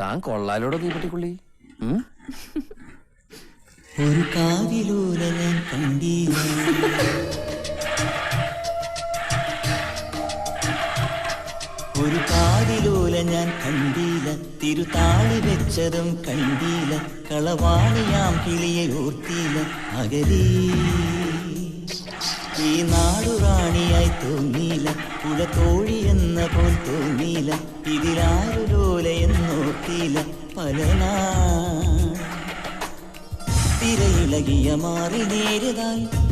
താൻ കൊള്ളാലോടോ തീപ്പെട്ടിക്കുള്ളി? ഒരു കാതിലൂല ഒരു കാതിലൂല ഞാൻ കണ്ടീല. തിരുതാളി വെച്ചതും കണ്ടീല. കളവാണിയാം കിളിയെ ഓർത്തീല. അകലീ. ഈ നാടുറാണിയായി തോന്നീല. തോഴി എന്ന പോൽ തോന്നീല. ഇതിലാരുലോല എന്നോർത്തീല. പലനാ. തിരയിളകിയ മാറി നേരിതാൽ